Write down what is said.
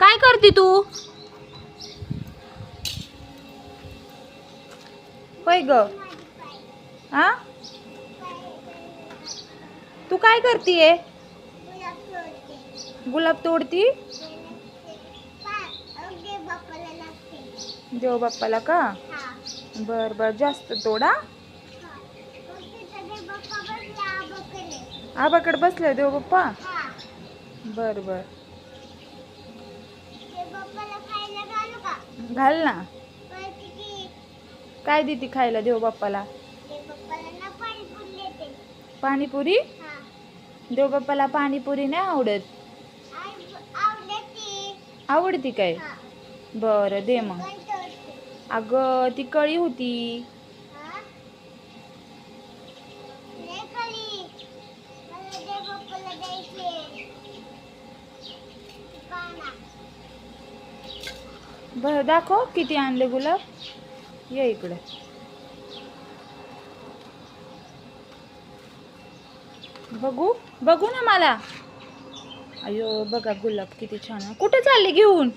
काय करते तू? होय ग. हा तू काय करतीये? गुलाब तोडती? देव बाप्पाला का? बर बर. जास्त तोडा आबाकडे बसले देव बाप्पा? बर बर. घाल ना. काय देते खायला देव बाप्पाला? पाणीपुरी देव बाप्पाला पाणीपुरी नाही आवडत. आवडती काय? बरं दे मग. अगं ती कळी होती. बरं दाखव किती आणले गुलाब. ये इकडे. बघू बघू ना मला. अयो बघा गुलाब किती छान आहे. कुठे चालले घेऊन?